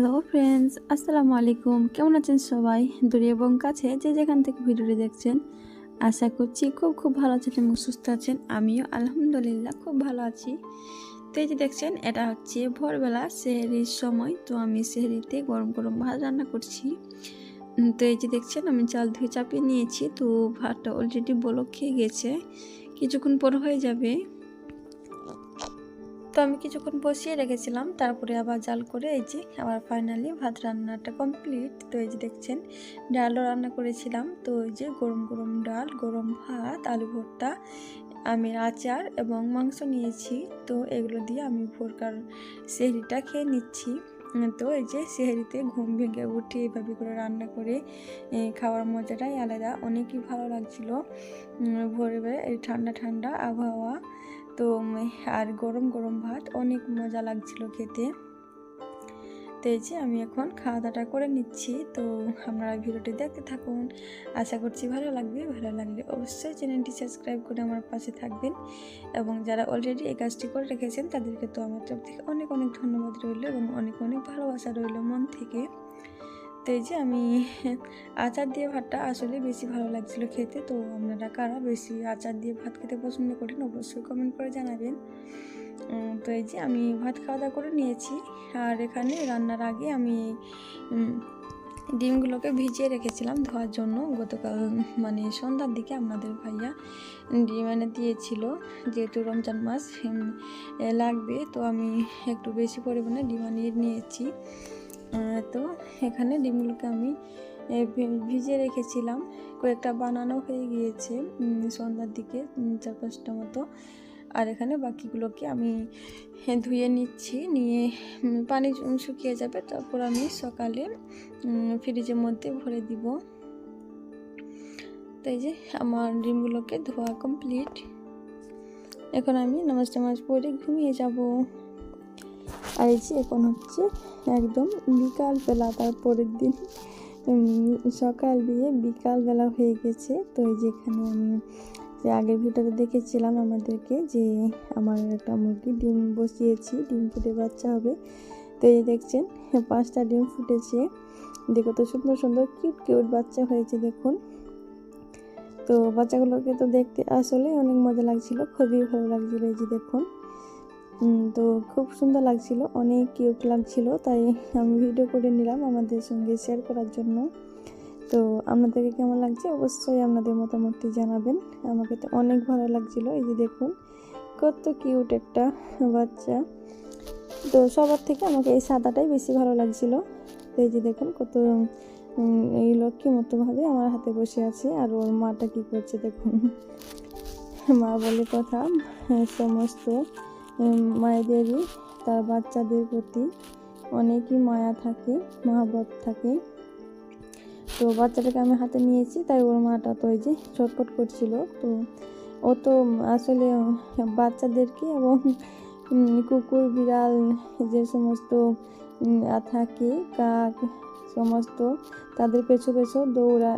Hello friends আসসালামু আলাইকুম কেমন আছেন সবাই? দূরে এবং কাছে যে যেখান থেকে ভিডিওটি দেখছেন, আশা করছি খুব খুব ভালো আছেন এবং সুস্থ আছেন। আমিও আলহামদুলিল্লাহ খুব ভালো আছি। তো এই যে দেখছেন, এটা হচ্ছে ভোরবেলা সেহরির সময়। তো আমি সেহরিতে গরম গরম ভাত রান্না করছি। তো এই যে দেখছেন, আমি চাল ধুয়ে চাপিয়ে নিয়েছি। তো ভাতটা অলরেডি বলক খেয়ে গেছে। কিছুক্ষণ পর হয়ে যাবে। তো আমি কিছুক্ষণ বসিয়ে রেখেছিলাম তারপরে আবার জাল করে এই যে আবার ফাইনালি ভাত রান্নাটা কমপ্লিট তো এই যে দেখছেন ডালও রান্না করেছিলাম। তো এই যে গরম গরম ডাল গরম ভাত আলু ভর্তা আমের আচার এবং মাংস নিয়েছি। তো এগুলো দিয়ে আমি ভোরকার সেহরিটা খেয়ে নিচ্ছি। তো এই যে সেহরিতে ঘুম ভেঙে উঠে এভাবে করে রান্না করে খাওয়ার মজাটাই আলাদা। অনেকই ভালো লাগছিল। উম, ভোরে ভোরে এই ঠান্ডা ঠান্ডা আবহাওয়া। তো আর গরম গরম ভাত, অনেক মজা লাগছিল খেতে। তো এই যে আমি এখন খাওয়া দাওয়াটা করে নিচ্ছি, তো আপনারা ভিডিওটি দেখতে থাকুন। আশা করছি ভালো লাগবে, ভালো লাগলে অবশ্যই চ্যানেলটি সাবস্ক্রাইব করে আমার পাশে থাকবেন। এবং যারা অলরেডি এই কাজটি করে রেখেছেন, তাদেরকে তো আমার তরফ থেকে অনেক অনেক ধন্যবাদ রইল এবং অনেক অনেক ভালোবাসা রইল মন থেকে। তো এই যে আমি আচার দিয়ে ভাতটা আসলে বেশি ভালো লাগছিল খেতে। তো আপনারা কারা বেশি আচার দিয়ে ভাত খেতে পছন্দ করেন অবশ্যই কমেন্ট করে জানাবেন। তো এই যে আমি ভাত খাওয়া দাওয়া করে নিয়েছি। আর এখানে রান্নার আগে আমি ডিমগুলোকে ভিজিয়ে রেখেছিলাম ধোয়ার জন্য। গতকাল মানে সন্ধ্যার দিকে আপনাদের ভাইয়া ডিম এনে দিয়েছিল, যেহেতু রমজান মাস লাগবে। তো আমি একটু বেশি পরিমাণে ডিম আনিয়ে নিয়েছি। তো এখানে ডিমগুলোকে আমি এ, ভি- ভিজিয়ে রেখেছিলাম। কয়েকটা বানানো হয়ে গিয়েছে সন্ধ্যার দিকে চার পাঁচটা মতো। আর এখানে বাকিগুলোকে আমি ধুয়ে নিচ্ছি নিয়ে পানি শুকিয়ে যাবে তারপর আমি সকালে ফ্রিজের মধ্যে ভরে দিব। তো এই যে আমার ডিমগুলোকে ধোয়া কমপ্লিট। এখন আমি নামাজ টামাজ পরে ঘুমিয়ে যাব। আর এই যে এখন হচ্ছে একদম বিকাল বেলা তার দিন সকাল দিয়ে বিকাল বেলা হয়ে গেছে। তো এই যেখানে আমি যে আগের ভিডিওতে দেখেছিলাম আমাদেরকে যে আমার একটা মুরগি ডিম বসিয়েছি, ডিম ফুটে বাচ্চা হবে। তো এই দেখছেন, পাঁচটা ডিম ফুটেছে। দেখো তো সুন্দর সুন্দর, কিউট কিউট বাচ্চা হয়েছে, দেখুন। তো বাচ্চাগুলোকে তো দেখতে আসলে অনেক মজা লাগছিল, খুবই ভালো লাগছিল, এই যে দেখুন। তো খুব সুন্দর লাগছিল অনেক কিউট লাগছিল তাই আমি ভিডিও করে নিলাম আমাদের সঙ্গে শেয়ার করার জন্য। তো আপনাদেরকে কেমন লাগছে? অবশ্যই আপনাদের মতামতটি জানাবেন। আমাকে তো অনেক ভালো লাগছিল এই যে দেখুন কত কিউট একটা বাচ্চা। তো সবার থেকে আমাকে এই সাদাটাই বেশি ভালো লাগছিল। এই যে দেখুন কত এই লক্ষ্মী মতোভাবে আমার হাতে বসে আছে আর ওর মাটা কি করছে দেখুন। মা বলে কথা হ্যাঁ, সমস্ত। মায়েদেরই, তার বাচ্চাদের প্রতি অনেকই মায়া থাকে মহাবত থাকে। তো বাচ্চাটাকে আমি হাতে নিয়েছি, তাই ওর মাটা তো ওই যে ছটফট করছিল। তো ও তো আসলে বাচ্চাদেরকে এবং কুকুর, বিড়াল, যে সমস্ত থাকে, কাক, সমস্ত, তাদের পেছু পেছু দৌড়া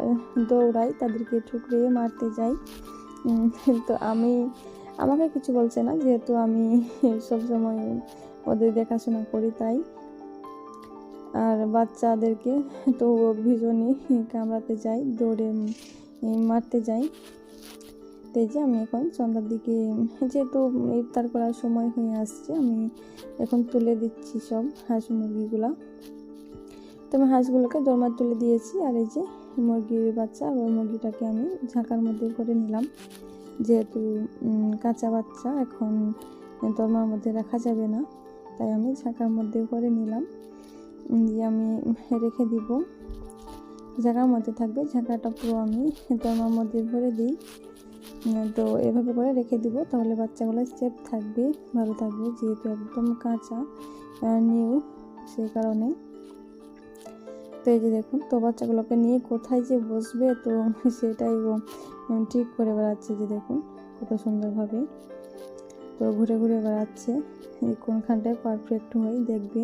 দৌড়াই তাদেরকে ঠুকরে মারতে যাই। তো আমি আমাকে কিছু বলছে না, যেহেতু আমি সবসময় ওদের দেখাশোনা করি তাই। আর বাচ্চাদেরকে তো ভীষণই কামড়াতে যাই, দৌড়ে মারতে যাই। তো এই যে আমি এখন সন্ধ্যার দিকে, যেহেতু ইফতার করার সময় হয়ে আসছে, আমি এখন তুলে দিচ্ছি সব হাঁস মুরগিগুলা। তো আমি হাঁসগুলোকে দরমার তুলে দিয়েছি, আর এই যে মুরগির বাচ্চা, আর ওই মুরগিটাকে আমি ঝাঁকার মধ্যে করে নিলাম। যেহেতু কাঁচা বাচ্চা, এখন দরমার মধ্যে রাখা যাবে না। তাই আমি ঝাঁকার মধ্যে করে নিলাম। দিয়ে আমি রেখে দিব। ঝাঁকার মধ্যে থাকবে। ঝাঁকাটা পুরো আমি দরমার মধ্যে ভরে দিই। তো এভাবে করে রেখে দিব। তাহলে বাচ্চাগুলো সেফ থাকবে, ভালো থাকবে। যেহেতু একদম কাঁচা নিউ সেই কারণে। তো এই যে দেখুন, তো বাচ্চাগুলোকে নিয়ে কোথায় যে বসবে তো সেটাই ও ঠিক করে বেড়াচ্ছে যে দেখুন, কত সুন্দরভাবে। তো ঘুরে ঘুরে বেড়াচ্ছে কোনখানটায় পারফেক্ট হয়ে দেখবে।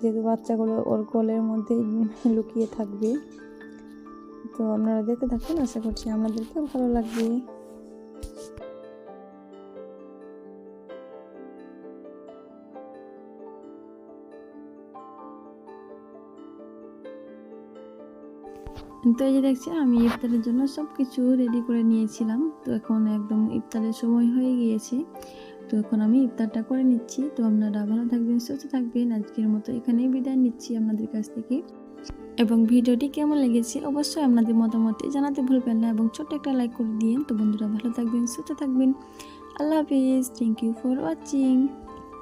যেহেতু বাচ্চাগুলো ওর কোলের মধ্যেই লুকিয়ে থাকবে। তো আপনারা দেখতে থাকুন, আশা করছি আপনাদেরকেও ভালো লাগবে। তো এই যে দেখছেন আমি ইফতারের জন্য সব কিছু রেডি করে নিয়েছিলাম। তো এখন একদম ইফতারের সময় হয়ে গিয়েছে। তো এখন আমি ইফতারটা করে নিচ্ছি। তো আপনারা ভালো থাকবেন, সুস্থ থাকবেন। আজকের মতো এখানেই বিদায় নিচ্ছি আপনাদের কাছ থেকে। এবং ভিডিওটি কেমন লেগেছে অবশ্যই আপনাদের মতামতে জানাতে ভুলবেন না এবং ছোট্ট একটা লাইক করে দিন। তো বন্ধুরা ভালো থাকবেন, সুস্থ থাকবেন। আল্লাহ হাফিজ। Thank you for watching